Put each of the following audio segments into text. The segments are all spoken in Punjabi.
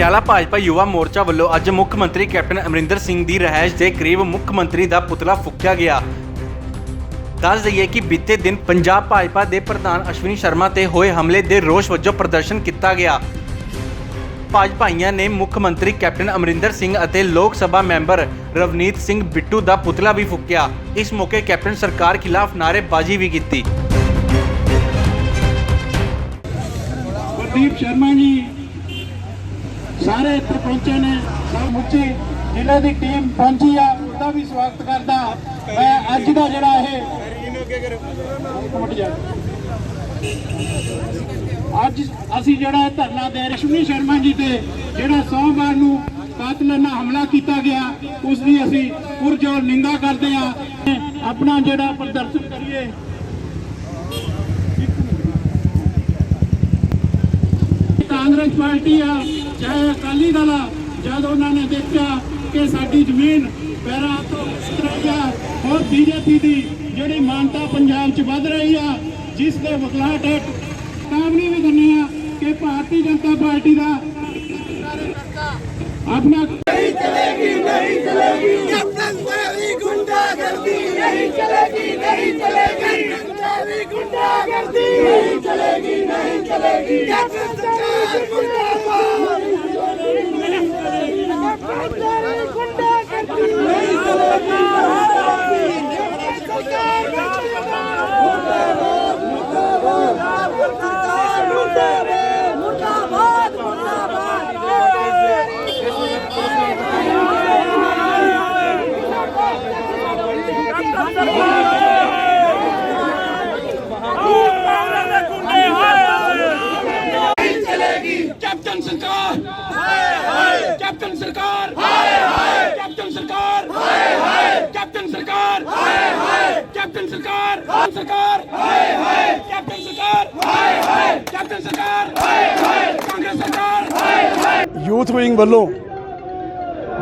ਪਟਿਆਲਾ ਭਾਜਪਾ ਯੁਵਾ ਮੋਰਚਾ ਵੱਲੋਂ ਅੱਜ ਮੁੱਖ ਮੰਤਰੀ ਕੈਪਟਨ ਅਮਰਿੰਦਰ ਸਿੰਘ ਦੀ ਰਹਿائش ਦੇ ਕਰੀਬ ਮੁੱਖ ਮੰਤਰੀ ਦਾ ਪੁਤਲਾ ਫੂਕਿਆ ਗਿਆ। ਦੱਸ ਦਈਏ ਕਿ ਬੀਤੇ ਦਿਨ ਪੰਜਾਬ ਭਾਜਪਾ ਦੇ ਪ੍ਰਧਾਨ ਅਸ਼ਵਨੀ ਸ਼ਰਮਾ ਤੇ ਹੋਏ ਹਮਲੇ ਦੇ ਰੋਸ ਵਜੋਂ ਪ੍ਰਦਰਸ਼ਨ ਕੀਤਾ ਗਿਆ। ਭਾਜਪਾਈਆਂ ਨੇ ਮੁੱਖ ਮੰਤਰੀ ਕੈਪਟਨ ਅਮਰਿੰਦਰ ਸਿੰਘ ਅਤੇ ਲੋਕ ਸਭਾ ਮੈਂਬਰ ਰਵਨੀਤ ਸਿੰਘ ਬਿੱਟੂ ਦਾ ਪੁਤਲਾ ਵੀ ਫੂਕਿਆ। ਇਸ ਮੌਕੇ ਕੈਪਟਨ ਸਰਕਾਰ ਖਿਲਾਫ ਨਾਰੇਬਾਜ਼ੀ ਵੀ ਕੀਤੀ। ਪ੍ਰਦੀਪ ਸ਼ਰਮਾ ਜੀ ਸਾਰੇ ਇੱਥੇ ਪਹੁੰਚੇ ਨੇ। ਸਭ ਮੁੱਚੀ ਜ਼ਿਲ੍ਹੇ ਦੀ ਟੀਮ ਪਹੁੰਚੀ ਆ, ਉਹਦਾ ਵੀ ਸਵਾਗਤ ਕਰਦਾ। ਮੈਂ ਅੱਜ ਦਾ ਜਿਹੜਾ ਇਹ ਅੱਜ ਅਸੀਂ ਜਿਹੜਾ ਇਹ ਧਰਨਾ ਦੇ ਰਸ਼ਮੀ ਸ਼ਰਮਾ ਜੀ ਤੇ ਜਿਹੜਾ ਸੋਮਵਾਰ ਨੂੰ ਕਾਤਲਾਨਾ ਹਮਲਾ ਕੀਤਾ ਗਿਆ, ਉਸ ਦੀ ਅਸੀਂ ਪੁਰਜੋਰ ਨਿੰਦਾ ਕਰਦੇ ਆ ਆਪਣਾ ਜਿਹੜਾ ਪ੍ਰਦਰਸ਼ਨ ਕਰੀਏ। ਕਾਂਗਰਸ ਪਾਰਟੀ ਆ। ਚਾਹੇ ਅਕਾਲੀ ਦਲ ਜਦ ਉਹਨਾਂ ਨੇ ਦੇਖਿਆ ਕਿ ਸਾਡੀ ਜ਼ਮੀਨ ਪੈਰਾਂ ਤੋਂ ਉਸਤਰੇਗਾ ਹੋਰ ਬੀਜੇਪੀ ਦੀ ਜਿਹੜੀ ਮਾਨਤਾ ਪੰਜਾਬ 'ਚ ਵੱਧ ਰਹੀ ਆ ਜਿਸ ਦੇ ਵਕਲਾਟ ਹੈ ਕਾਮਨੀ ਵੀ ਦਿੰਨੇ ਕਿ ਭਾਰਤੀ ਜਨਤਾ ਪਾਰਟੀ ਦਾ ਆਪਣਾ ਨਹੀਂ ਚਲੇਗੀ ਨਹੀਂ ਚਲੇਗੀ। ਕੈਪਟਨ ਸਾਹਿਬ ਗੁੰਡਾ ਕਰਦੀ ਨਹੀਂ ਚਲੇਗੀ ਨਹੀਂ ਚਲੇਗੀ। ਗੁੰਡਾ ਕਰਦੀ ਨਹੀਂ ਚਲੇਗੀ ਨਹੀਂ ਚਲੇਗੀ। ਕੈਪਟਨ ਸਰਕਾਰ ਸਰਕਾਰ, ਹਾਏ ਹਾਏ। ਕੈਪਟਨ ਸਰਕਾਰ, ਹਾਏ ਹਾਏ। ਕੈਪਟਨ ਸਰਕਾਰ, ਹਾਏ ਹਾਏ। ਕਾਂਗਰਸ ਸਰਕਾਰ, ਹਾਏ ਹਾਏ। ਯੂਥ ਵਿੰਗ ਵੱਲੋਂ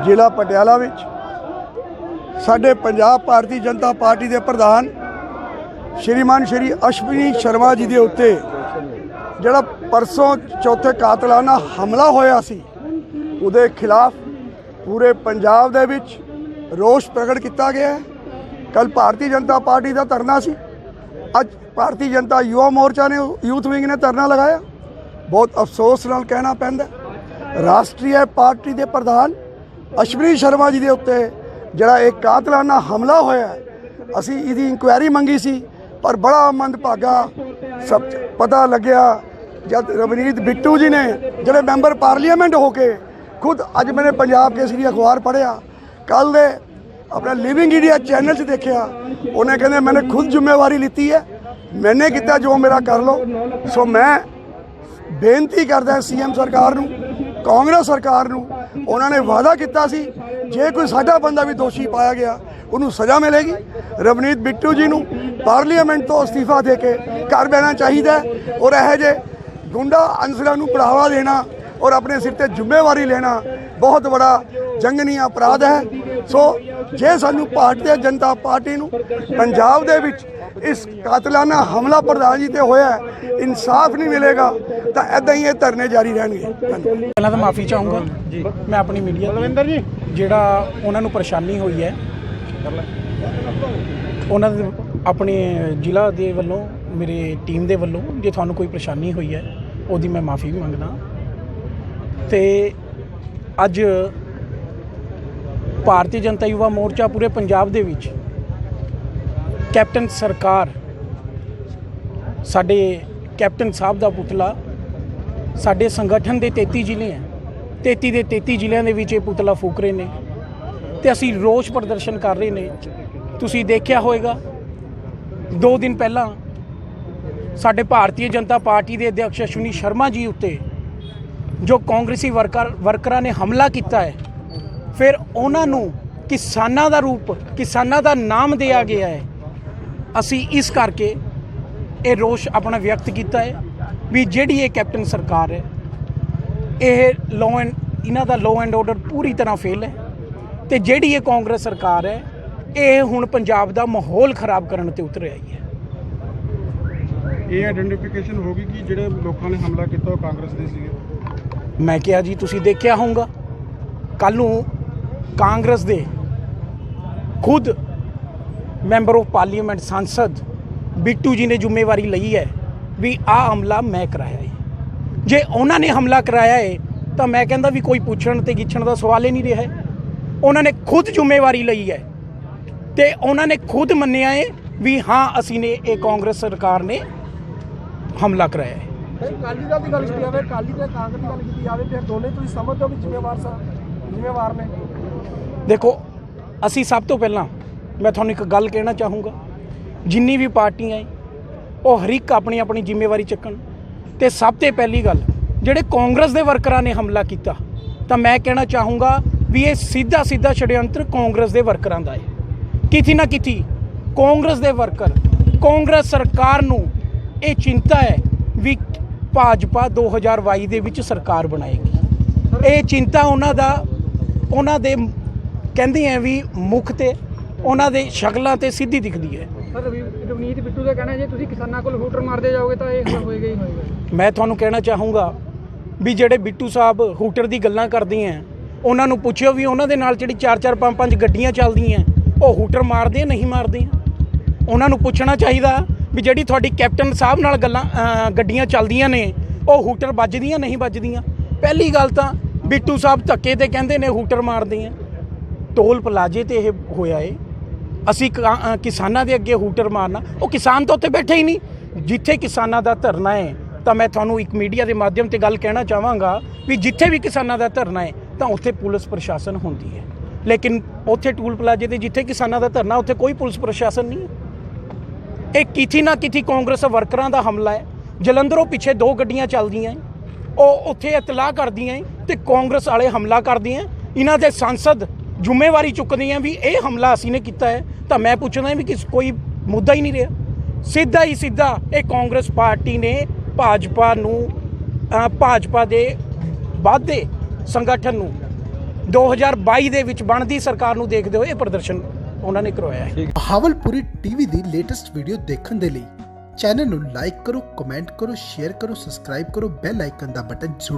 ਜ਼ਿਲ੍ਹਾ ਪਟਿਆਲਾ ਵਿੱਚ ਸਾਡੇ ਪੰਜਾਬ ਭਾਰਤੀ ਜਨਤਾ ਪਾਰਟੀ ਦੇ ਪ੍ਰਧਾਨ ਸ਼੍ਰੀਮਾਨ ਸ਼੍ਰੀ ਅਸ਼ਵਨੀ ਸ਼ਰਮਾ ਜੀ ਦੇ ਉੱਤੇ ਜਿਹੜਾ ਪਰਸੋਂ ਚੌਥੇ ਕਾਤਲਾਨਾ ਹਮਲਾ ਹੋਇਆ ਸੀ, ਉਹਦੇ ਖਿਲਾਫ ਪੂਰੇ ਪੰਜਾਬ ਦੇ ਵਿੱਚ ਰੋਸ ਪ੍ਰਗਟ ਕੀਤਾ ਗਿਆ ਹੈ। ਕੱਲ ਭਾਰਤੀ ਜਨਤਾ ਪਾਰਟੀ ਦਾ ਧਰਨਾ ਸੀ। ਅੱਜ ਭਾਰਤੀ ਜਨਤਾ ਯੁਵਾ ਮੋਰਚਾ ਨੇ ਯੂਥ ਵਿੰਗ ਨੇ ਧਰਨਾ ਲਗਾਇਆ। ਬਹੁਤ ਅਫਸੋਸ ਨਾਲ ਕਹਿਣਾ ਪੈਂਦਾ ਰਾਸ਼ਟਰੀ ਪਾਰਟੀ ਦੇ ਪ੍ਰਧਾਨ ਅਸ਼ਵਨੀ ਸ਼ਰਮਾ ਜੀ ਦੇ ਉੱਤੇ ਜਿਹੜਾ ਇਹ ਕਾਤਲਾਨਾ ਹਮਲਾ ਹੋਇਆ ਅਸੀਂ ਇਹਦੀ ਇਨਕੁਆਇਰੀ ਮੰਗੀ ਸੀ, ਪਰ ਬੜਾ ਮੰਦਭਾਗਾ ਸਭ ਪਤਾ ਲੱਗਿਆ ਜਦ ਰਵਨੀਤ ਬਿੱਟੂ ਜੀ ਨੇ ਜਿਹੜੇ ਮੈਂਬਰ ਪਾਰਲੀਮੈਂਟ ਹੋ ਕੇ ਖੁਦ ਅੱਜ ਮੈंने ਪੰਜਾਬ ਕੇਸਰੀ ਅਖਬਾਰ ਪੜ੍ਹਿਆ ਕੱਲ ਦੇ ਆਪਣਾ ਲਿਵਿੰਗ ਇੰਡੀਆ ਚੈਨਲ 'ਚ ਦੇਖਿਆ। ਉਹਨੇ ਕਹਿੰਦੇ, ਮੈਨੇ ਖੁਦ ਜ਼ਿੰਮੇਵਾਰੀ ਲਿੱਤੀ ਹੈ। ਮੈਨੇ ਕੀਤਾ ਜੋ ਮੇਰਾ ਕਰ ਲਓ। ਸੋ ਮੈਂ ਬੇਨਤੀ ਕਰਦਾ ਸੀਐਮ ਸਰਕਾਰ ਨੂੰ, ਕਾਂਗਰਸ ਸਰਕਾਰ ਨੂੰ, ਉਹਨਾਂ ਨੇ ਵਾਅਦਾ ਕੀਤਾ ਸੀ, ਜੇ ਕੋਈ ਸਾਡਾ ਬੰਦਾ ਵੀ ਦੋਸ਼ੀ ਪਾਇਆ ਗਿਆ, ਉਹਨੂੰ ਸਜ਼ਾ ਮਿਲੇਗੀ। ਰਵਨੀਤ ਬਿੱਟੂ ਜੀ ਨੂੰ ਪਾਰਲੀਮੈਂਟ ਤੋਂ ਅਸਤੀਫਾ ਦੇ ਕੇ ਘਰ ਬਹਿਣਾ ਚਾਹੀਦਾ ਔਰ ਇਹੋ ਜਿਹੇ ਗੁੰਡਾ ਅਨਸਰਾਂ ਨੂੰ ਬੜਾਵਾ ਦੇਣਾ ਔਰ ਆਪਣੇ ਸਿਰ ਤੇ ਜ਼ਿੰਮੇਵਾਰੀ ਲੈਣਾ ਬਹੁਤ ਬੜਾ ਜੰਗਨੀ ਅਪਰਾਧ ਹੈ। ਸੋ ਜੇ ਸਾਨੂੰ ਭਾਰਤੀ ਜਨਤਾ ਪਾਰਟੀ ਨੂੰ ਪੰਜਾਬ ਦੇ ਵਿੱਚ ਇਸ ਕਾਤਲਾਨਾ ਹਮਲਾ ਪ੍ਰਧਾਨ ਜੀ ਤੇ ਹੋਇਆ ਹੈ, ਇਨਸਾਫ ਨਹੀਂ ਮਿਲੇਗਾ ਤਾਂ ਐਦਾਂ ਹੀ ਇਹ ਧਰਨੇ ਜਾਰੀ ਰਹਿਣਗੇ। ਧੰਨਵਾਦ। ਪਹਿਲਾਂ ਤਾਂ ਮਾਫੀ ਚਾਹੂੰਗਾ। ਮੈਂ ਆਪਣੀ ਮੀਡੀਆ ਬਲਵਿੰਦਰ ਜੀ। ਜਿਹੜਾ ਉਹਨਾਂ ਨੂੰ ਪਰੇਸ਼ਾਨੀ ਹੋਈ ਹੈ ਉਹਨਾਂ ਦੇ ਆਪਣੇ ਜ਼ਿਲ੍ਹਾ ਦੇ ਵੱਲੋਂ ਮੇਰੇ ਟੀਮ ਦੇ ਵੱਲੋਂ ਜੇ ਤੁਹਾਨੂੰ ਕੋਈ ਪਰੇਸ਼ਾਨੀ ਹੋਈ ਹੈ ਉਹਦੀ ਮੈਂ ਮਾਫੀ ਵੀ ਮੰਗਦਾ। ਤੇ ਅੱਜ ਭਾਰਤੀ ਜਨਤਾ ਯੁਵਾ ਮੋਰਚਾ ਪੂਰੇ ਪੰਜਾਬ ਦੇ ਵਿੱਚ ਕੈਪਟਨ ਸਰਕਾਰ, ਸਾਡੇ ਕੈਪਟਨ ਸਾਹਿਬ ਦਾ ਪੁਤਲਾ, ਸਾਡੇ ਸੰਗਠਨ ਦੇ 33 ਜ਼ਿਲ੍ਹੇ ਹੈ। 33 ਦੇ 33 ਜ਼ਿਲ੍ਹਿਆਂ ਦੇ ਵਿੱਚ ਇਹ ਪੁਤਲਾ ਫੂਕ ਰਹੇ ਨੇ ਤੇ ਅਸੀਂ ਰੋਸ ਪ੍ਰਦਰਸ਼ਨ ਕਰ ਰਹੇ ਨੇ। ਤੁਸੀਂ ਦੇਖਿਆ ਹੋਵੇਗਾ, ਦੋ ਦਿਨ ਪਹਿਲਾਂ ਸਾਡੇ ਭਾਰਤੀ ਜਨਤਾ ਪਾਰਟੀ ਦੇ ਅਧਿਕਸ਼ ਅਸ਼ਵਨੀ ਸ਼ਰਮਾ ਜੀ ਉੱਤੇ ਜੋ ਕਾਂਗਰਸੀ ਵਰਕਰ ਵਰਕਰਾਂ ਨੇ ਹਮਲਾ ਕੀਤਾ ਹੈ ਫਿਰ ਉਹਨਾਂ ਨੂੰ ਕਿਸਾਨਾਂ ਦਾ ਰੂਪ ਕਿਸਾਨਾਂ ਦਾ ਨਾਮ ਦਿਆ ਗਿਆ ਹੈ। ਅਸੀਂ ਇਸ ਕਰਕੇ ਇਹ ਰੋਸ਼ ਆਪਣਾ ਵਿਅਕਤ ਕੀਤਾ ਹੈ ਵੀ ਜਿਹੜੀ ਇਹ ਕੈਪਟਨ ਸਰਕਾਰ ਹੈ ਇਹ ਲਾਅ ਐਂਡ ਇਹਨਾਂ ਦਾ ਲਾਅ ਐਂਡ ਆਰਡਰ ਪੂਰੀ ਤਰ੍ਹਾਂ ਫੇਲ ਹੈ ਤੇ ਜਿਹੜੀ ਇਹ ਕਾਂਗਰਸ ਸਰਕਾਰ ਹੈ ਇਹ ਹੁਣ ਪੰਜਾਬ ਦਾ ਮਾਹੌਲ ਖਰਾਬ ਕਰਨ ਤੇ ਉਤਰ ਆਈ ਹੈ। ਇਹ ਆਇਡੈਂਟੀਫਿਕੇਸ਼ਨ ਹੋ ਗਈ ਕਿ ਜਿਹੜੇ ਲੋਕਾਂ ਨੇ ਹਮਲਾ ਕੀਤਾ ਉਹ ਕਾਂਗਰਸ ਦੇ ਸੀਗੇ। ਮੈਂ ਕਿਹਾ ਜੀ ਤੁਸੀਂ ਦੇਖਿਆ ਹੋਊਗਾ। ਕੱਲ ਨੂੰ ਕਾਂਗਰਸ ਦੇ ਖੁਦ ਮੈਂਬਰ ਆਫ ਪਾਰਲੀਮੈਂਟ ਸੰਸਦ ਬਿੱਟੂ ਜੀ ਨੇ ਜ਼ਿੰਮੇਵਾਰੀ ਲਈ ਹੈ ਵੀ ਆਹ ਹਮਲਾ ਮੈਂ ਕਰਾਇਆ ਹੈ ਜੇ ਉਹਨਾਂ ਨੇ ਹਮਲਾ ਕਰਾਇਆ ਹੈ ਤਾਂ ਮੈਂ ਕਹਿੰਦਾ ਵੀ ਕੋਈ ਪੁੱਛਣ ਤੇ ਗਿੱਛਣ ਦਾ ਸਵਾਲ ਹੀ ਨਹੀਂ ਰਿਹਾ ਉਹਨਾਂ ਨੇ ਖੁਦ ਜ਼ਿੰਮੇਵਾਰੀ ਲਈ ਹੈ ਤੇ ਉਹਨਾਂ ਨੇ ਖੁਦ ਮੰਨਿਆ ਹੈ ਵੀ ਹਾਂ, ਅਸੀਂ ਨੇ ਇਹ ਕਾਂਗਰਸ ਸਰਕਾਰ ਨੇ ਹਮਲਾ ਕਰਾਇਆ ਹੈ ਅਕਾਲੀ ਦਲ ਦੀ ਗੱਲ ਕੀਤੀ ਜਾਵੇ, ਅਕਾਲੀ ਤੇ ਕਾਂਗਰਸ ਦੀ ਗੱਲ ਕੀਤੀ ਜਾਵੇ, ਫਿਰ ਦੋਨੇ ਤੁਸੀਂ ਸਮਝਦੇ ਹੋ ਵੀ ਜ਼ਿੰਮੇਵਾਰ ਸਨ ਜ਼ਿੰਮੇਵਾਰ ਨੇ। ਦੇਖੋ, ਅਸੀਂ ਸਭ ਤੋਂ ਪਹਿਲਾਂ ਮੈਂ ਤੁਹਾਨੂੰ ਇੱਕ ਗੱਲ ਕਹਿਣਾ ਚਾਹੂੰਗਾ। ਜਿੰਨੀ ਵੀ ਪਾਰਟੀਆਂ ਹੈ, ਉਹ ਹਰ ਇੱਕ ਆਪਣੀ ਆਪਣੀ ਜ਼ਿੰਮੇਵਾਰੀ ਚੱਕਣ। ਤੇ ਸਭ ਤੋਂ ਪਹਿਲੀ ਗੱਲ, ਜਿਹੜੇ ਕਾਂਗਰਸ ਦੇ ਵਰਕਰਾਂ ਨੇ ਹਮਲਾ ਕੀਤਾ, ਤਾਂ ਮੈਂ ਕਹਿਣਾ ਚਾਹੂੰਗਾ ਵੀ ਇਹ ਸਿੱਧਾ ਸਿੱਧਾ ਛੜਯੰਤਰ ਕਾਂਗਰਸ ਦੇ ਵਰਕਰਾਂ ਦਾ ਹੈ। ਕਿਤੇ ਨਾ ਕਿਤੇ ਕਾਂਗਰਸ ਦੇ ਵਰਕਰ, ਕਾਂਗਰਸ ਸਰਕਾਰ ਨੂੰ ਇਹ ਚਿੰਤਾ ਹੈ ਵੀ ਭਾਜਪਾ 2022 ਦੇ ਵਿੱਚ ਸਰਕਾਰ ਬਣਾਏਗੀ। ਇਹ ਚਿੰਤਾ ਉਹਨਾਂ ਦਾ, ਉਹਨਾਂ ਦੇ ਕਹਿੰਦੇ ਆ ਵੀ ਮੁਖ ਤੇ ਉਹਨਾਂ ਦੇ ਸ਼ਕਲਾਂ ਤੇ ਸਿੱਧੀ ਦਿਖਦੀ ਹੈ। ਸਰ ਰਵਨੀਤ ਬਿੱਟੂ ਦਾ ਕਹਿਣਾ ਜੇ ਤੁਸੀਂ ਕਿਸਾਨਾਂ ਕੋਲ ਹੂਟਰ ਮਾਰਦੇ ਜਾਓਗੇ ਤਾਂ ਇਹ ਹੋਏਗਾ ਹੀ ਹੋਏਗਾ। ਮੈਂ ਤੁਹਾਨੂੰ ਕਹਿਣਾ ਚਾਹੂੰਗਾ ਵੀ ਜਿਹੜੇ ਬਿੱਟੂ ਸਾਹਿਬ ਹੂਟਰ ਦੀ ਗੱਲਾਂ ਕਰਦੇ ਆ ਉਹਨਾਂ ਨੂੰ ਪੁੱਛਿਓ ਵੀ ਉਹਨਾਂ ਦੇ ਨਾਲ ਜਿਹੜੀ 4-4 5-5 ਗੱਡੀਆਂ ਚੱਲਦੀਆਂ ਉਹ ਹੂਟਰ ਮਾਰਦੇ ਆ ਨਹੀਂ ਮਾਰਦੇ ਉਹਨਾਂ ਨੂੰ ਪੁੱਛਣਾ ਚਾਹੀਦਾ ਵੀ ਜਿਹੜੀ ਤੁਹਾਡੀ ਕੈਪਟਨ ਸਾਹਿਬ ਨਾਲ ਗੱਲਾਂ ਗੱਡੀਆਂ ਚੱਲਦੀਆਂ ਨੇ ਉਹ ਹੂਟਰ ਵੱਜਦੀਆਂ ਨਹੀਂ ਵੱਜਦੀਆਂ? ਪਹਿਲੀ ਗੱਲ ਤਾਂ ਬਿੱਟੂ ਸਾਹਿਬ ਧੱਕੇ ਤੇ ਕਹਿੰਦੇ ਨੇ ਹੂਟਰ ਮਾਰਦੇ ਆ। ਟੋਲ ਪਲਾਜੇ ਤੇ ਇਹ ਹੋਇਆ ਏ। ਅਸੀਂ ਕ- ਕਿਸਾਨਾਂ ਦੇ ਅੱਗੇ ਹੂਟਰ ਮਾਰਨਾ। ਉਹ ਕਿਸਾਨ ਤਾਂ ਉੱਥੇ ਬੈਠੇ ਹੀ ਨਹੀਂ। ਜਿੱਥੇ ਕਿਸਾਨਾਂ ਦਾ ਧਰਨਾ ਹੈ ਤਾਂ ਮੈਂ ਤੁਹਾਨੂੰ ਇੱਕ ਮੀਡੀਆ ਦੇ ਮਾਧਿਅਮ ਤੇ ਗੱਲ ਕਹਿਣਾ ਚਾਹਾਂਗਾ ਵੀ ਜਿੱਥੇ ਵੀ ਕਿਸਾਨਾਂ ਦਾ ਧਰਨਾ ਹੈ ਤਾਂ ਉੱਥੇ ਪੁਲਿਸ ਪ੍ਰਸ਼ਾਸਨ ਹੁੰਦੀ ਹੈ ਲੇਕਿਨ ਉੱਥੇ ਟੂਲ ਪਲਾਜੇ ਤੇ ਜਿੱਥੇ ਕਿਸਾਨਾਂ ਦਾ ਧਰਨਾ, ਉੱਥੇ ਕੋਈ ਪੁਲਿਸ ਪ੍ਰਸ਼ਾਸਨ ਨਹੀਂ ਇਹ ਕਿਥੀ ਨਾ ਕਿਥੀ ਕਾਂਗਰਸ ਵਰਕਰਾਂ ਦਾ ਹਮਲਾ ਹੈ ਜਲੰਧਰੋਂ ਪਿੱਛੇ ਦੋ ਗੱਡੀਆਂ ਚੱਲਦੀਆਂ ਹੈ। ਉਹ ਉੱਥੇ ਇਤਲਾਹ ਕਰਦੀਆਂ ਹੈ ਤੇ ਕਾਂਗਰਸ ਵਾਲੇ ਹਮਲਾ ਕਰਦੀਆਂ ਇਹਨਾਂ ਦੇ ਸੰਸਦ ਜ਼ਿੰਮੇਵਾਰੀ ਚੁੱਕਦੇ ਆ ਵੀ ਇਹ ਹਮਲਾ ਅਸੀਂ ਨੇ ਕੀਤਾ ਹੈ, ਤਾਂ ਮੈਂ ਪੁੱਛਦਾ ਵੀ ਕਿਸ ਕੋਈ ਮੁੱਦਾ ਹੀ ਨਹੀਂ ਰਿਹਾ। ਸਿੱਧਾ ਹੀ ਸਿੱਧਾ ਇਹ ਕਾਂਗਰਸ ਪਾਰਟੀ ਨੇ ਭਾਜਪਾ ਨੂੰ ਭਾਜਪਾ ਦੇ ਵਾਧੇ ਸੰਗਠਨ ਨੂੰ 2022 ਦੇ ਵਿੱਚ ਬਣਦੀ ਸਰਕਾਰ ਨੂੰ ਦੇਖਦੇ ਹੋਏ ਇਹ ਪ੍ਰਦਰਸ਼ਨ ਉਹਨਾਂ ਨੇ ਕਰਵਾਇਆ ਹੈ। ਹਾਵਲਪੁਰੀ ਟੀਵੀ ਦੀ ਲੇਟੈਸਟ ਵੀਡੀਓ ਦੇਖਣ ਦੇ ਲਈ ਚੈਨਲ ਨੂੰ ਲਾਈਕ ਕਰੋ, ਕਮੈਂਟ ਕਰੋ, ਸ਼ੇਅਰ ਕਰੋ, ਸਬਸਕ੍ਰਾਈਬ ਕਰੋ, ਬੈਲ ਆਈਕਨ ਦਾ ਬਟਨ ਜ਼ਰੂਰ